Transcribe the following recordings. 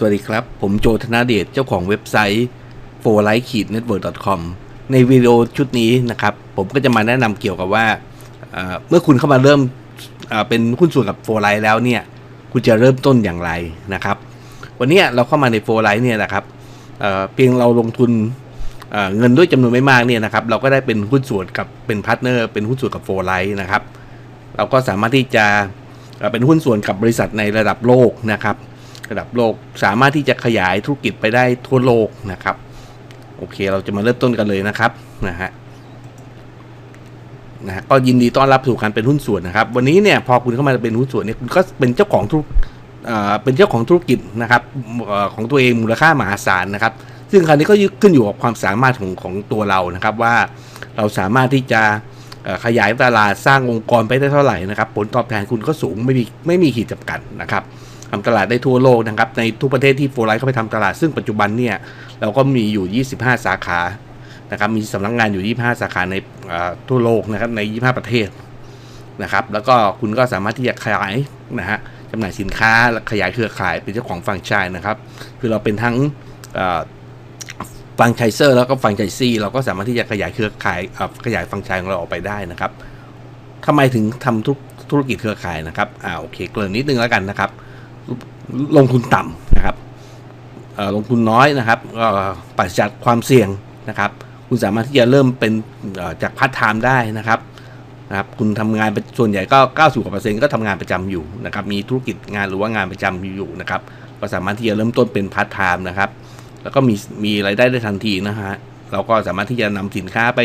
สวัสดีครับ ผมโจธนาเดชเจ้าของเว็บไซต์ f o r l i g h t n e t w o r k c o m ในวิดีโอชุดนี้นะครับ ผมก็จะมาแนะนำเกี่ยวกับว่า เมื่อคุณเข้ามาเริ่มเป็นหุ้นส่วนกับ f o r l i g h t แล้วเนี่ย คุณจะเริ่มต้นอย่างไรนะครับ วันนี้เราเข้ามาใน f o r l i g h t เนี่ยนะครับเเพียงเราลงทุนเเงินด้วยจำนวนไม่มากเนี่ยนะครับ เราก็ได้เป็นหุ้นส่วนกับเป็นพาร์ทเนอร์เป็นหุ้นส่วนกับ f o r l i g h t นะครับ เราก็สามารถที่จะเป็นหุ้นส่วนกับบริษัทในระดับโลกนะครับ ระดับโลก สามารถที่จะขยายธุรกิจไปได้ทั่วโลกนะครับ โอเคเราจะมาเริ่มต้นกันเลยนะครับนะฮะนะฮะก็ยินดีต้อนรับสู่การเป็นหุ้นส่วนนะครับ วันนี้เนี่ยพอคุณเข้ามาเป็นหุ้นส่วนเนี่ยคุณก็เป็นเจ้าของธุรเอ่อเป็นเจ้าของธุรกิจนะครับอของตัวเองมูลค่ามหาศาลนะครับ ซึ่งคราวนี้ก็ขึ้นอยู่กับความสามารถของของตัวเรานะครับว่าเราสามารถที่จะขยายตลาดสร้างองค์กรไปได้เท่าไหร่นะครับ ผลตอบแทนคุณก็สูงไม่มีไม่มีขีดจำกัดนะครับ ทำตลาดได้ทั่วโลกนะครับ ในทุกประเทศที่โฟร์ไลท์เข้าไปทำตลาด ซึ่งปัจจุบันเนี่ย เราก็มีอยู่ 25 สาขานะครับมีสำนักงานอยู่ 25 สาขาในทั่วโลกนะครับใน 25 ประเทศนะครับ แล้วก็คุณก็สามารถที่จะขยายนะฮะจำหน่ายสินค้าและขยายเครือข่ายเป็นเจ้าของแฟรนไชส์นะครับ คือเราเป็นทั้งฟังไชเซอร์แล้วก็ฟังไชซี่เราก็สามารถที่จะขยายเครือข่ายขยายฟังไชส์ของเราออกไปได้นะครับทำไมถึงทำธุรธุรกิจเครือข่ายนะครับอ่าโอเคเกริ่นนิดนึงแล้วกันนะครับ ลงทุนต่ำนะครับลงทุนน้อยนะครับก็ปราศจากความเสี่ยงนะครับ คุณสามารถที่จะเริ่มเป็นจากพาร์ทไทม์ได้นะครับนะครับคุณทำงานเป็นส่วนใหญ่ก็ 90กว่าเปอร์เซ็นต์ก็ทำงานประจำอยู่นะครับ มีธุรกิจงานหรือว่างานประจำอยู่นะครับ ก็สามารถที่จะเริ่มต้นเป็นพาร์ทไทม์นะครับ แล้วก็มีมีรายได้ได้ทันทีนะฮะ เราก็สามารถที่จะนำสินค้าไป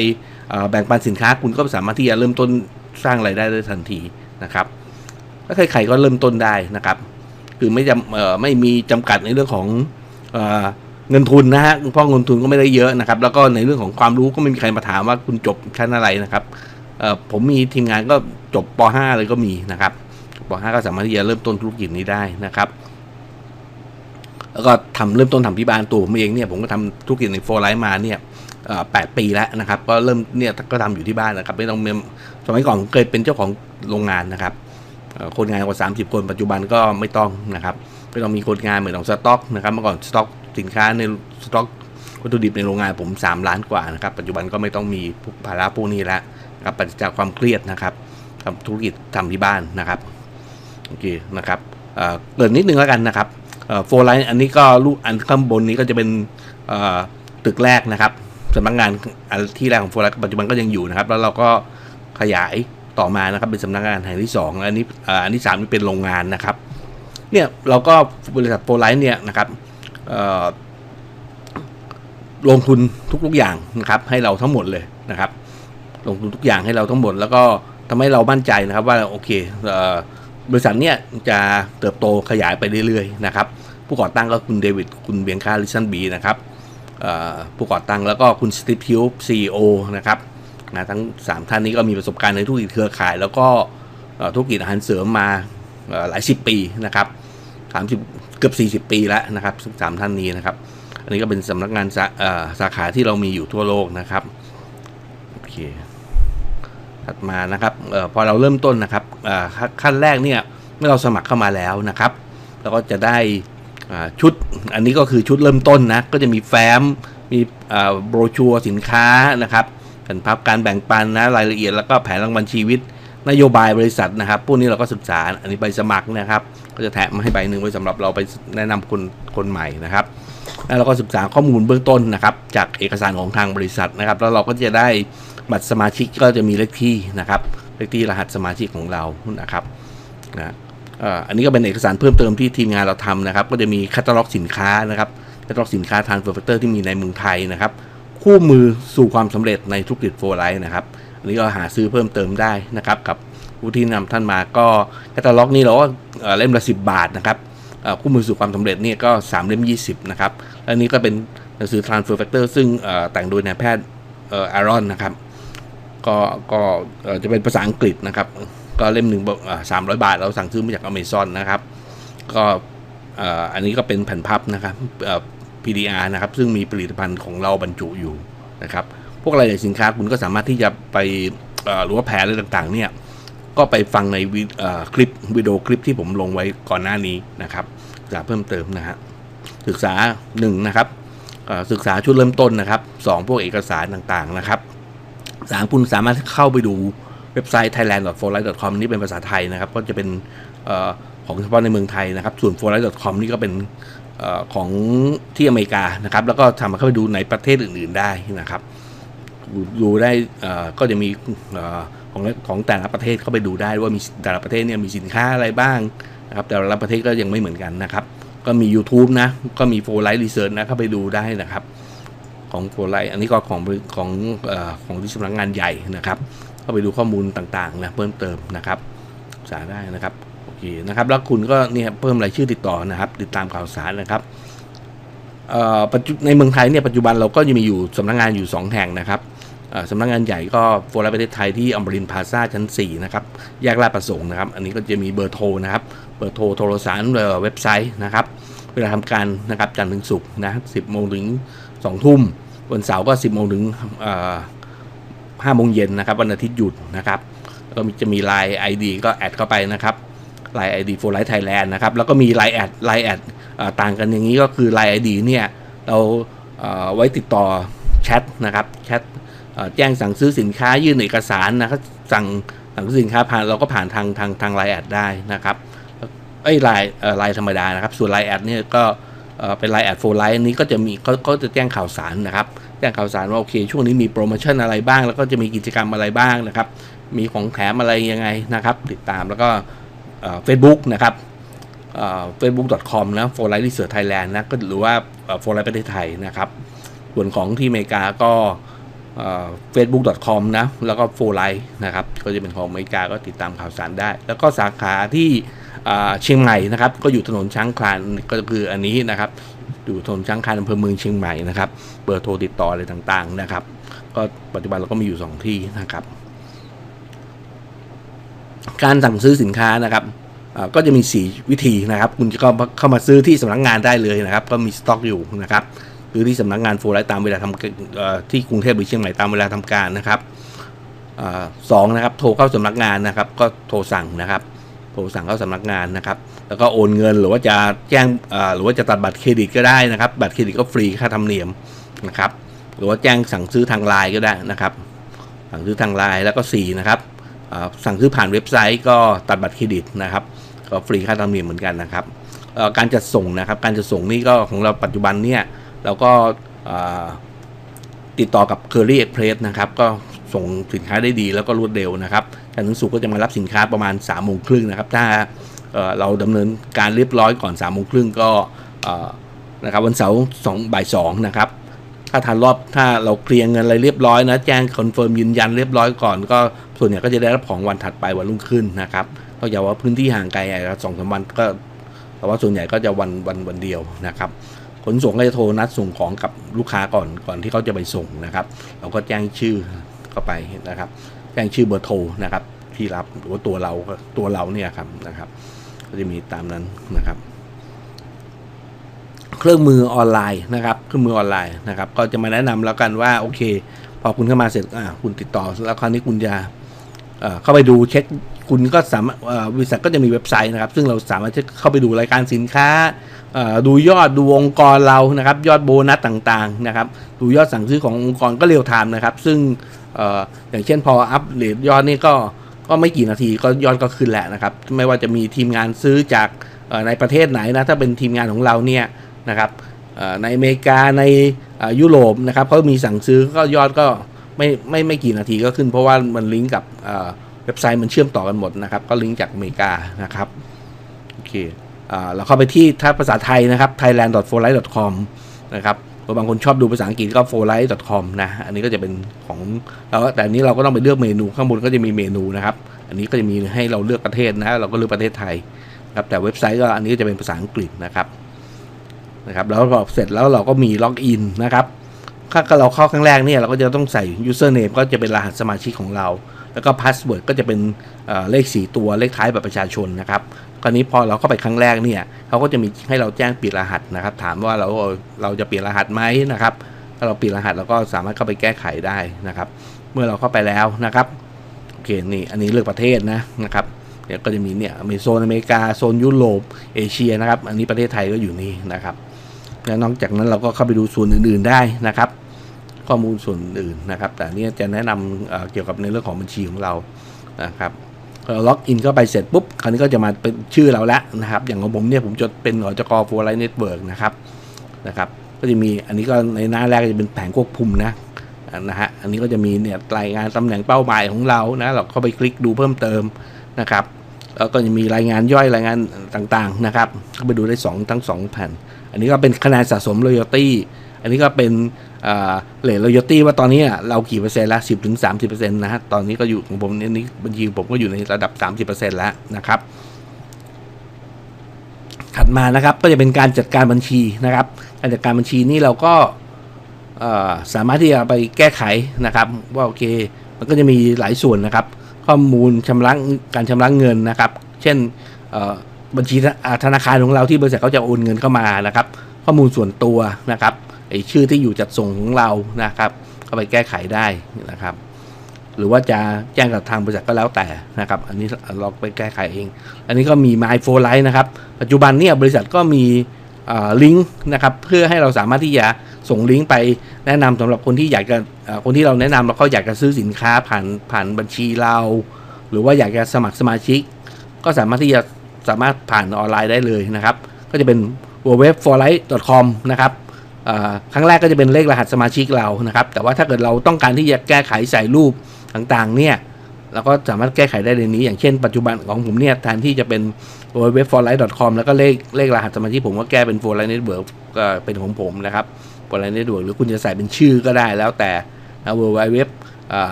แบ่งปันสินค้า คุณก็สามารถที่จะเริ่มต้นสร้างรายได้ได้ทันทีนะครับแล้วใครๆก็เริ่มต้นได้นะครับ คือไม่จำไม่มีจำกัดในเรื่องของเอเงินทุนนะฮะเพราะเงินทุนก็ไม่ได้เยอะนะครับ แล้วก็ในเรื่องของความรู้ก็ไม่มีใครมาถามว่าคุณจบชั้นอะไรนะครับผมมีทีมงานก็จบป .5 เลยก็มีนะครับป .5 ก็สามารถที่จะเริ่มต้นธุรกิจนี้ได้นะครับ แล้วก็ทำเริ่มต้นทำที่บ้านตัวผมเองเนี่ยผมก็ทำธุรกิจในโฟร์ไลท์มาเนี่ยแปดปีแล้วนะครับ ก็เริ่มเนี่ยก็ทำอยู่ที่บ้านนะครับ ไม่ต้องเมมสมัยก่อนผมเคยเป็นเจ้าของโรงงานนะครับ คนงานกว่า 30 คนปัจจุบันก็ไม่ต้องนะครับไม่ต้องมีคนงานเหมือนของสต็อกนะครับเมื่อก่อนสต็อกสินค้าในสต็อกวัตถุดิบในโรงงานผม 3 ล้านกว่านะครับปัจจุบันก็ไม่ต้องมีภาระพวกนี้แล้วนะครับปราศจากความเครียดนะครับทำธุรกิจทำที่บ้านนะครับโอเคนะครับเอ่อเกรินนิดนึงแล้วกันนะครับโฟร์ไลน์อันนี้ก็รูปอันข้างบนนี้ก็จะเป็นตึกแรกนะครับสำนักงานอันที่แรกของโฟร์ไลน์ปัจจุบันก็ยังอยู่นะครับ แล้วเราก็ขยาย ต่อมานะครับเป็นสำนักงานแห่งที่สองและอันนี้อ,อันที่สามนี่เป็นโรงงานนะครับเนี่ยเราก็บริษัทโฟไลท์เนี่ยนะครับลงทุนทุกๆอย่างนะครับ ให้เราทั้งหมดเลยนะครับ ลงทุนทุกอย่างให้เราทั้งหมด แล้วก็ทำให้เรามั่นใจนะครับว่าโอเคเออบริษัทเนี่ยจะเติบโตขยายไปเรื่อยๆนะครับ ผู้ก่อตั้งก็คุณเดวิดคุณเบียงคาลิสันบีนะครับผู้ก่อตั้งแล้วก็คุณสตีฟฮิลซีโอนะครับ นะทั้ง 3 ท่านนี้ก็มีประสบการณ์ในธุรกิจเครือข่าย แล้วก็ธุรกิจอาหารเสริมมาหลายสิบปีนะครับสามสิบเกือบ 40 ปีแล้วนะครับซึ่งสามท่านนี้นะครับ อันนี้ก็เป็นสำนักงานสาสาขาที่เรามีอยู่ทั่วโลกนะครับโอเคถัดมานะครับออพอเราเริ่มต้นนะครับขั้นแรกเนี่ยเมื่อเราสมัครเข้ามาแล้วนะครับเราก็จะได้ชุดอันนี้ก็คือชุดเริ่มต้นนะก็จะมีแฟ้มมีโบรชัวร์สินค้านะครับ แผนภาพการแบ่งปันนะรายละเอียดแล้วก็แผนรางวัลชีวิต นโยบายบริษัทนะครับพวกนี้เราก็ศึกษาอันนี้ใบสมัครนะครับ ก็จะแถมมาให้ใบหนึ่งไว้สำหรับเราไปแนะนำคนคนใหม่นะครับแล้วเราก็ศึกษาข้อมูลเบื้องต้นนะครับ จากเอกสารของทางบริษัทนะครับ แล้วเราก็จะได้บัตรสมาชิกก็จะมีเลขที่นะครับเลขที่รหัสสมาชิกของเรานะครับนะอันนี้ก็เป็นเอกสารเพิ่มเติมที่ทีมงานเราทำนะครับ ก็จะมีคัตตาล็อกสินค้านะครับคัตตาล็อกสินค้าทานเฟอร์เฟกเตอร์ที่มีในเมืองไทยนะครับ คู่มือสู่ความสำเร็จในธุรกิจโฟร์ไลท์นะครับ อันนี้ก็หาซื้อเพิ่มเติมได้นะครับ กับผู้ที่นำท่านมาก็แคตตาล็อกนี้เราก็เล่มละสิบาทนะครับคู่มือสู่ความสำเร็จนี่ก็ 3 เล่ม 20 นะครับและอันนี้ก็เป็นหนังสือ Transfer Factor ซึ่งเอ่อแต่งโดยนายแพทย์อารอนนะครับ ก็ก็จะเป็นภาษาอังกฤษนะครับ ก็เล่มหนึ่งสามร้อยบาท เราสั่งซื้อมาจากอเมซอนนะครับ ก็อันนี้ก็เป็นแผ่นพับนะครับ PDR นะครับ ซึ่งมีผลิตภัณฑ์ของเราบรรจุอยู่นะครับ พวกรายละเอียดสินค้าคุณก็สามารถที่จะไปหรือว่าแผนอะไรต่างๆเนี่ยก็ไปฟังในคลิปวิดีโอคลิปที่ผมลงไว้ก่อนหน้านี้นะครับศึกษาเพิ่มเติมนะฮะศึกษาหนึ่งนะครับศึกษาชุดเริ่มต้นนะครับสองพวกเอกสารต่างๆนะครับสามคุณสามารถเข้าไปดูเว็บไซต์ thailand.forlight.com นี่เป็นภาษาไทยนะครับ ก็จะเป็นอของเฉพาะในเมืองไทยนะครับ ส่วน forlight.com นี่ก็เป็น ของที่อเมริกานะครับ แล้วก็สามาเข้าไปดูในประเทศอื่น ๆได้นะครับ ดูได้ก็จะมีของของแต่ละประเทศเข้าไปดูได้ว่ามีแต่ละประเทศเนี่ยมีสินค้าอะไรบ้างนะครับ แต่ละประเทศก็ยังไม่เหมือนกันนะครับ ก็มี YouTube นะ ก็มี For Light Research นะเข้าไปดูได้นะครับของ For Light อันนี้ก็ของของอของที่สำนักงานใหญ่นะครับ เข้าไปดูข้อมูลต่างๆนะเพิ่มเติมนะครับศึกษาได้นะครับ เคนะครับ แล้วคุณก็เนี่ยเพิ่มรายชื่อติดต่อนะครับ ติดตามข่าวสารนะครับเอ่อในเมืองไทยเนี่ยปัจจุบันเราก็ยังมีอยู่สำนักงานอยู่ 2 แห่งนะครับสำนักงานใหญ่ก็โฟร์ประเทศไทยที่อมรินพาซาชั้น 4 นะครับ แยกลาดประสงค์นะครับ อันนี้ก็จะมีเบอร์โทรนะครับ เบอร์โทรโทรสารเอ่อเว็บไซต์นะครับ เวลาทำการนะครับจันทร์ถึงศุกร์นะ10โมงถึง2ทุ่ม วันเสาร์ก็ 10โมงถึงเอ่อ5โมงเย็นนะครับ วันอาทิตย์หยุดนะครับ ก็มีจะมี Line ID ก็แอดเข้าไปนะครับ Line ID for Life Thailand นด์นะครับ แล้วก็มี Line แอด Line แอดต่างกันอย่างนี้ก็คือ Line ID เนี่ย เราไว้ติดต่อแชทนะครับแชทแจ้งสั่งซื้อสินค้ายื่นเอกสารนะครับสั่งสั่งซื้อสินค้าผ่านเราก็ผ่านทางทางทาง Line แอดได้นะครับไอ้ไลน์ไลน์ธรรมดานะครับ ส่วน Line แอดเนี่ยก็เป็น Line แอดโฟร์ไลน์นนี้ก็จะมีเขาก็จะแจ้งข่าวสารนะครับ แจ้งข่าวสารว่าโอเค ช่วงนี้มีโปรโมชั่นอะไรบ้าง แล้วก็จะมีกิจกรรมอะไรบ้างนะครับ มีของแถมอะไรยังไงนะครับ ติดตามแล้วก็ เฟซบุ๊กนะครับเฟซบุ๊ก com นะ for life research thailand นะก็หรือว่า for life ประเทศไทยนะครับ ส่วนของที่อเมริกาก็เฟซบุ๊ก com นะแล้วก็ for life นะครับก็จะเป็นของอเมริกาก็ติดตามข่าวสารได้ แล้วก็สาขาที่เชียงใหม่นะครับ ก็อยู่ถนนช้างคลานก็คืออันนี้นะครับ อยู่ถนนช้างคลานอำเภอเมืองเชียงใหม่นะครับ เบอร์โทรติดต่ออะไรต่างๆนะครับ ก็ปัจจุบันเราก็มีอยู่ 2 ที่นะครับ การสั่งซื้อสินค้านะครับก็จะมี 4 วิธีนะครับ คุณจะก็เข้ามาซื้อที่สำนักงานได้เลยนะครับ ก็มีสต็อกอยู่นะครับซื้อที่สำนักงานโฟร์ไลท์ตามเวลาทำที่กรุงเทพหรือเชียงใหม่ตามเวลาทำการนะครับอสองนะครับ โทรเข้าสำนักงานนะครับ ก็โทรสั่งนะครับ โทรสั่งเข้าสำนักงานนะครับ แล้วก็โอนเงินหรือว่าจะแจ้งหรือว่าจะตัดบัตรเครดิตก็ได้นะครับ บัตรเครดิตก็ฟรีค่าธรรมเนียมนะครับ หรือว่าแจ้งสั่งซื้อทางไลน์ก็ได้นะครับ สั่งซื้อทางไลน์แล้วก็4นะครับ สั่งซื้อผ่านเว็บไซต์ก็ตัดบัตรเครดิตนะครับ ก็ฟรีค่าธรรมเนียมเหมือนกันนะครับการจัดส่งนะครับ การจัดส่งนี่ก็ของเราปัจจุบันเนี่ยเราก็ติดต่อกับ Curry Express นะครับ ก็ส่งสินค้าได้ดีแล้วก็รวดเร็วนะครับจันทร์ถึงศุกร์ก็จะมารับสินค้าประมาณ3ามโมงครึ่งนะครับ ถ้าเราดำเนินการเรียบร้อยก่อน3ามโมงครึ่งก็นะครับวันเสาร์สองบ่ายสองนะครับ ถ้าทันรอบถ้าเราเคลียร์เงินอะไรเรียบร้อยนะแจ้งคอนเฟิร์มยืนยันเรียบร้อยก่อนก็ส่วนใหญ่ก็จะได้รับของวันถัดไปวันรุ่งขึ้นนะครับก็อย่าว่าพื้นที่ห่างไกลอาจจะสองสามวันก็แต่ว่าส่วนใหญ่ก็จะวันวันวันเดียวนะครับขนส่งก็จะโทรนัดส่งของกับลูกค้าก่อนก่อนที่เขาจะไปส่งนะครับ เราก็แจ้งชื่อเข้าไปนะครับ แจ้งชื่อเบอร์โทรนะครับ ที่รับหรือว่าตัวเราตัวเราเนี่ยครับนะครับ ก็จะมีตามนั้นนะครับ เครื่องมือออนไลน์นะครับ เครื่องมือออนไลน์นะครับ ก็จะมาแนะนำแล้วกันว่าโอเค พอคุณเข้ามาเสร็จอ่าคุณติดต่อแล้วคราวนี้คุณจะเข้าไปดูเช็คคุณก็สามารถบริษัทก็จะมีเว็บไซต์นะครับ ซึ่งเราสามารถเข้าไปดูรายการสินค้า ดูยอดดูองค์กรเรานะครับ ยอดโบนัสต่างๆนะครับ ดูยอดสั่งซื้อขององค์กรก็เร็วไทม์นะครับ ซึ่งอออย่างเช่นพออัปเดตยอดนี่ก็ก็ไม่กี่นาทีก็ยอดก็ขึ้นแหละนะครับ ไม่ว่าจะมีทีมงานซื้อจากในประเทศไหนนะถ้าเป็นทีมงานของเราเนี่ย นะครับในอเมริกาในยุโรปนะครับเขามีสั่งซื้อก็ยอดก็ไม่ไม่ไม่กี่นาทีก็ขึ้นเพราะว่ามันลิงก์กับเว็บไซต์มันเชื่อมต่อกันหมดนะครับ ก็ลิงก์จากอเมริกานะครับโอเคเราเข้าไปที่ถ้าภาษาไทยนะครับ thailand.forlight.com นะครับบางคนชอบดูภาษาอังกฤษก็ forlight.com นะ อันนี้ก็จะเป็นของเราแต่อันนี้เราก็ต้องไปเลือกเมนูข้างบนก็จะมีเมนูนะครับ อันนี้ก็จะมีให้เราเลือกประเทศนะเราก็เลือกประเทศไทยครับแต่เว็บไซต์ก็อันนี้ก็จะเป็นภาษาอังกฤษนะครับ นะครับแล้วพอเสร็จแล้วเราก็มีล็อกอินนะครับถ้าเราเข้าครั้งแรกเนี่ยเราก็จะต้องใส่ username ก็จะเป็นรหัสสมาชิกของเรา แล้วก็ password ก็จะเป็นเเลข 4 ตัวเลขท้ายบัตรประชาชนนะครับคราวนี้พอเราเข้าไปครั้งแรกเนี่ยเขาก็จะมีให้เราแจ้งเปลี่ยนรหัสนะครับ ถามว่าเราเราจะเปลี่ยนรหัสไหมนะครับถ้าเราเปลี่ยนรหัสเราก็สามารถเข้าไปแก้ไขได้นะครับ เมื่อเราเข้าไปแล้วนะครับโอเคนี่อันนี้เลือกประเทศนะนะครับเดี๋ยวก็จะมีเนี่ยมีโซนอเมริกาโซนยุโรปเอเชียนะครับ อันนี้ประเทศไทยก็อยู่นี่นะครับ และนอกจากนั้นเราก็เข้าไปดูส่วนอื่นๆได้นะครับ ข้อมูลส่วนอื่นนะครับ แต่อันนี้จะแนะนำเเกี่ยวกับในเรื่องของบัญชีของเรานะครับเราล็อกอินเข้าไปเสร็จปุ๊บคราวนี้ก็จะมาเป็นชื่อเราแล้วนะครับ อย่างของผมเนี่ยผมจดเป็นหอจกโฟร์ไลน์เน็ตเวิร์กนะครับนะครับ ก็จะมีอันนี้ก็ในหน้าแรกจะเป็นแผงควบคุมนะนะฮะอันนี้ก็จะมีเนี่ยรายงานตำแหน่งเป้าหมายของเรานะเราเข้าไปคลิกดูเพิ่มเติมนะครับแล้วก็จะมีรายงานย่อยรายงานต่างๆนะครับเข้าไปดูได้สองทั้งสองแผ่น อันนี้ก็เป็นคะแนนสะสม loyalty อันนี้ก็เป็นเลท loyalty ว่าตอนนี้เรากี่เปอร์เซ็นต์ละสิบถึงสามสิบเปอร์เซ็นต์นะฮะตอนนี้ก็อยู่ของผมเนี่ยนี้บัญชีผมก็อยู่ในระดับสามสิบเปอร์เซ็นต์แล้วนะครับ ถัดมานะครับก็จะเป็นการจัดการบัญชีนะครับ การจัดการบัญชีนี่เราก็สามารถที่จะไปแก้ไขนะครับ ว่าโอเค มันก็จะมีหลายส่วนนะครับ ข้อมูลชำระการชำระเงินนะครับ เช่นเบัญชีธนาคารของเราที่บริษัทเขาจะโอนเงินเข้ามานะครับ ข้อมูลส่วนตัวนะครับไอชื่อที่อยู่จัดส่งของเรานะครับ เข้าไปแก้ไขได้นะครับ หรือว่าจะแจ้งกับทางบริษัทก็แล้วแต่นะครับ อันนี้เราไปแก้ไขเอง อันนี้ก็มี My f o l i f e นะครับ ปัจจุบันเนี่ยบริษัทก็มีลิงก์นะครับเพื่อให้เราสามารถที่จะส่งลิงก์ไปแนะนำสำหรับคนที่อยากจะคนที่เราแนะนำแล้วเขาอยากจะซื้อสินค้าผ่านผ่านบัญชีเรา หรือว่าอยากจะสมัครสมาชิก ก็สามารถที่จะ สามารถผ่านออนไลน์ได้เลยนะครับ ก็จะเป็น w w w f o r l i g h t c o m นะครับครั้งแรกก็จะเป็นเลขรหัสสมาชิกเรานะครับ แต่ว่าถ้าเกิดเราต้องการที่จะแก้ไขใส่รูปต่างๆ เนี่ยเราก็สามารถแก้ไขได้ในนี้ อย่างเช่นปัจจุบันของผมเนี่ยแทนที่จะเป็น w w w f o r l i g h t c o m แล้วก็เลขเลขรหัสสมาชิกผมก็แก้เป็น f o r l i g h t Network ก็เป็นของผมนะครับ f o r l i g h t Network หรือคุณจะใส่เป็นชื่อก็ได้แล้วแต่ w w w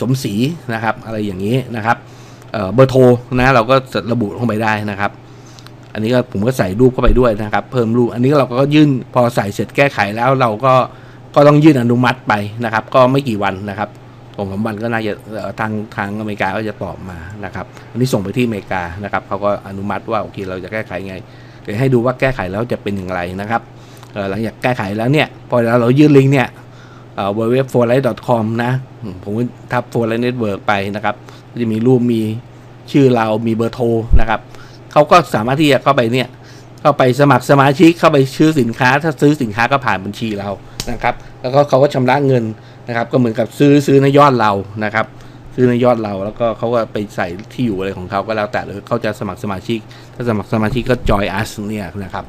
สมศรีนะครับอะไรอย่างนี้นะครับเบอร์โทรนะเราก็ระบุลงไปได้นะครับ อันนี้ก็ผมก็ใส่รูปเข้าไปด้วยนะครับ เพิ่มรูป อันนี้เราก็ยื่นพอใส่เสร็จแก้ไขแล้วเราก็ก็ต้องยื่นอนุมัติไปนะครับ ก็ไม่กี่วันนะครับสองสามวันก็น่าจะทางทางอเมริกาก็จะตอบมานะครับ อันนี้ส่งไปที่อเมริกานะครับเขาก็อนุมัติว่าโอเคเราจะแก้ไขไงเดี๋ยวให้ดูว่าแก้ไขแล้วจะเป็นอย่างไรนะครับหลังจากแก้ไขแล้วเนี่ยพอเรายื่นลิงก์เนี่ยเอ่อ w w w f o r l i g h t c o m นะอืมผมก็ทับ f o r l i g h t Network ไปนะครับจะมีรูปมีชื่อเรามีเบอร์โทรนะครับ เขาก็สามารถที่จะเข้าไปเนี่ยเข้าไปสมัครสมาชิกเข้าไปซื้อสินค้า ถ้าซื้อสินค้าก็ผ่านบัญชีเรานะครับ แล้วก็เขาก็ชำระเงินนะครับ ก็เหมือนกับซื้อซื้อในยอดเรานะครับ ซื้อในยอดเราแล้วก็เขาก็ไปใส่ที่อยู่อะไรของเขาก็แล้วแต่หรือเขาจะสมัครสมาชิก ถ้าสมัครสมาชิกก็ join us เนี่ยนะครับ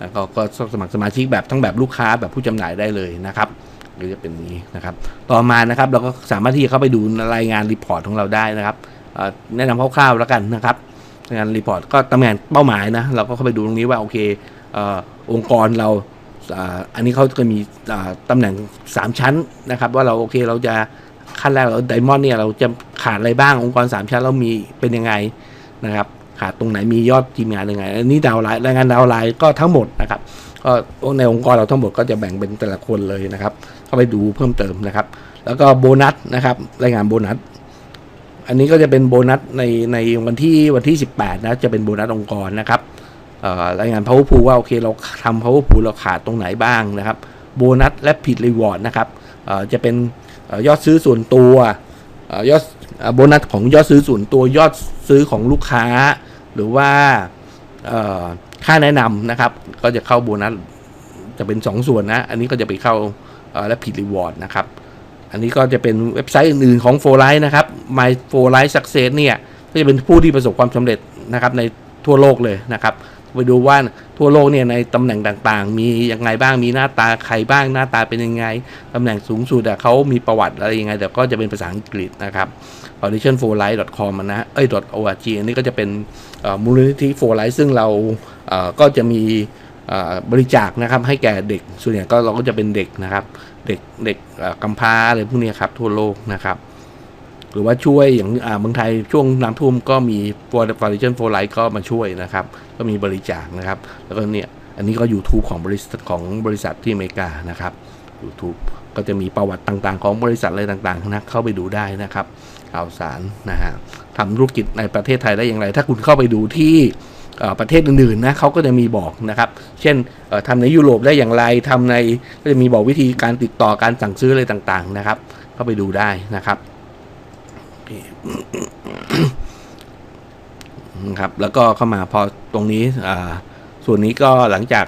แล้วก็ก็สมัครสมาชิกแบบทั้งแบบลูกค้าแบบผู้จำหน่ายได้เลยนะครับหรือจะเป็นอย่างนี้นะครับ ต่อมานะครับเราก็สามารถที่จะเข้าไปดูรายงานรีพอร์ตของเราได้นะครับแนะนำคร่าวๆแล้วกันนะครับ งานรีพอร์ตก็ตำแหน่งเป้าหมายนะ เราก็เข้าไปดูตรงนี้ว่า โอเคเออองค์กรเราอันนี้เขาจะมีตำแหน่ง 3 ชั้นนะครับ ว่าเราโอเคเราจะขั้นแรกเราไดมอนด์เนี่ยเราจะขาดอะไรบ้างองค์กร 3 ชั้นเรามีเป็นยังไงนะครับขาดตรงไหนมียอดทีมงานยังไงอันนี้ดาวไลน์รายงานดาวไลน์ก็ทั้งหมดนะครับก็ในองค์กรเราทั้งหมดก็จะแบ่งเป็นแต่ละคนเลยนะครับ เข้าไปดูเพิ่มเติมนะครับ แล้วก็โบนัสนะครับรายงานโบนัส อันนี้ก็จะเป็นโบนัสในในวันที่วันที่ 18 นะ จะเป็นโบนัสองค์กรนะครับรายงาน power pool ว่าโอเคเราทำ power pool เราขาดตรงไหนบ้างนะครับโบนัสและผิดรีวอร์ดนะครับจะเป็นอยอดซื้อส่วนตัวอยอดโบนัสของยอดซื้อส่วนตัวยอดซื้อของลูกค้า หรือว่าค่าแนะนำนะครับ ก็จะเข้าโบนัสจะเป็น 2 ส่วนนะ อันนี้ก็จะไปเข้าและผิดรีวอร์ดนะครับ อันนี้ก็จะเป็นเว็บไซต์อื่นๆของ f o r l i g h t นะครับ My f o r l i g h t Success เนี่ยก็จะเป็นผู้ที่ประสบความสำเร็จนะครับในทั่วโลกเลยนะครับไปดูว่าทั่วโลกเนี่ยในตำแหน่งต่างๆ มียังไงบ้างมีหน้าตาใครบ้างหน้าตาเป็นยังไงตำแหน่งสูงสุดอะเขามีประวัติอะไรยังไงแต่ก็จะเป็นภาษาอังกฤษนะครับ auditionforlight.com นะเอ้ย .org อันนี้ก็จะเป็นมูลนิธิ for life ซึ่งเราก็จะมี บริจาคนะครับให้แก่เด็กส่วนใหญ่ก็เราก็จะเป็นเด็กนะครับ เด็กเด็กกำพร้าอะไรพวกนี้ครับทั่วโลกนะครับหรือว่าช่วยอย่างอ่าเมืองไทยช่วงน้ำท่วมก็มี for f o r i g i o n for life ก็มาช่วยนะครับ ก็มีบริจาคนะครับ แล้วก็เนี่ยอันนี้ก็ YouTube ของบริษัทของบริษัทที่อเมริกานะครับ YouTube ก็จะมีประวัติต่างๆ ของบริษัทอะไรต่างๆนะเข้าไปดูได้นะครับข่าวสารนะฮะทำธุรกิจในประเทศไทยได้อย่างไร ถ้าคุณเข้าไปดูที่ ประเทศอื่นๆนะเขาก็จะมีบอกนะครับ เช่นเอ่อทำในยุโรปได้อย่างไรทำในก็จะมีบอกวิธีการติดต่อการสั่งซื้ออะไรต่างๆนะครับ เข้าไปดูได้นะครับคนะครับแล้วก็เข้ามาพอตรงนี้ส่วนนี้ก็หลังจาก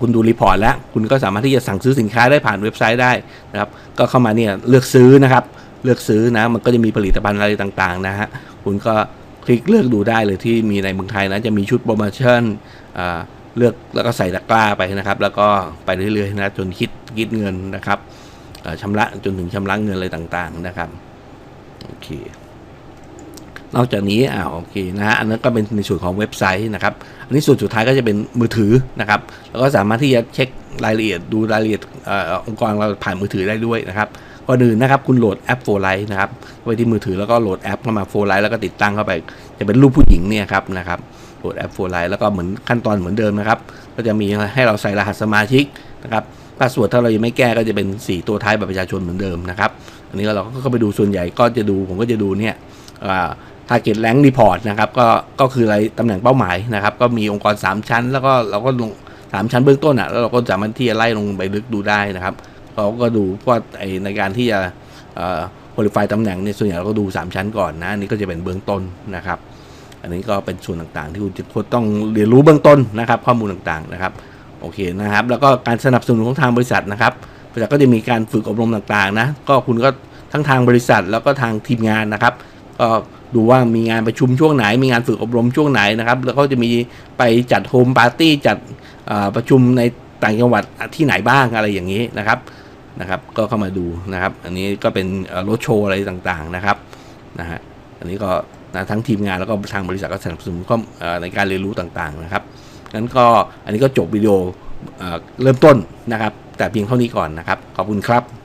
คุณดูรีพอร์ตแล้ว คุณก็สามารถที่จะสั่งซื้อสินค้าได้ผ่านเว็บไซต์ได้นะครับ ก็เข้ามาเนี่ยเลือกซื้อนะครับ เลือกซื้อนะมันก็จะมีผลิตภัณฑ์อะไรต่างๆนะฮะคุณก็ คลิกเลือกดูได้เลยที่มีในเมืองไทยนะจะมีชุดโปรโมชั่นเลือกแล้วก็ใส่ตะกร้าไปนะครับ แล้วก็ไปเรื่อยๆนะจนคิดคิดเงินนะครับเอ่อชำระจนถึงชำระเงินอะไรต่างๆนะครับโอเคนอกจากนี้อ่าโอเคนะฮะอันนั้นก็เป็นในส่วนของเว็บไซต์นะครับ อันนี้ส่วนสุดท้ายก็จะเป็นมือถือนะครับ แล้วก็สามารถที่จะเช็ครายละเอียดดูรายละเอียดอองค์กรเราผ่านมือถือได้ด้วยนะครับ ก่อนอื่นนะครับ คุณโหลดแอปโฟไลท์นะครับไว้ที่มือถือแล้วก็โหลดแอปเข้ามาโฟไลท์แล้วก็ติดตั้งเข้าไป จะเป็นรูปผู้หญิงเนี่ยครับนะครับโหลดแอปโฟไลท์แล้วก็เหมือนขั้นตอนเหมือนเดิมนะครับ ก็จะมีให้เราใส่รหัสสมาชิกนะครับพาสเวิร์ดถ้าเรายังไม่แก้ก็จะเป็น 4 ตัวท้ายบัตรประชาชนเหมือนเดิมนะครับ อันนี้เราก็เข้าไปดูส่วนใหญ่ก็จะดูผมก็จะดูเนี่ย target rank report นะครับก็ก็คืออะไรตำแหน่งเป้าหมายนะครับ ก็มีองค์กร 3 ชั้น แล้วก็เราก็ลงสามชั้นเบื้องต้นอะแล้วเราก็สามารถที่จะไล่ลงไปลึกดูได้นะครับ เราก็ดูเพราะไอในการที่จะเอ่อ qualify ตำแหน่งเนี่ยส่วนใหญ่เราก็ดู 3 ชั้นก่อนนะอันนี่ก็จะเป็นเบื้องต้นนะครับ อันนี้ก็เป็นส่วนต่างๆ ที่คุณจะต้องเรียนรู้เบื้องต้นนะครับ ข้อมูลต่างๆนะครับโอเคนะครับ แล้วก็การสนับสนุนของทางบริษัทนะครับบริษัทก็จะมีการฝึกอบรมต่างๆนะก็คุณก็ทั้งทางบริษัทแล้วก็ทางทีมงานนะครับ ก็ดูว่ามีงานประชุมช่วงไหน มีงานฝึกอบรมช่วงไหนนะครับ แล้วก็จะมีไปจัดโฮมปาร์ตี้จัดประชุมในต่างจังหวัดที่ไหนบ้างอะไรอย่างนี้นะครับ นะครับ ก็เข้ามาดูนะครับ อันนี้ก็เป็นรถโชว์อะไรต่างๆนะครับนะฮะอันนี้ก็นะทั้งทีมงานแล้วก็ทางบริษัทก็สนับสนุนก็ในการเรียนรู้ต่างๆนะครับงั้นก็อันนี้ก็จบวิดีโอเริ่มต้นนะครับ แต่เพียงเท่านี้ก่อนนะครับ ขอบคุณครับ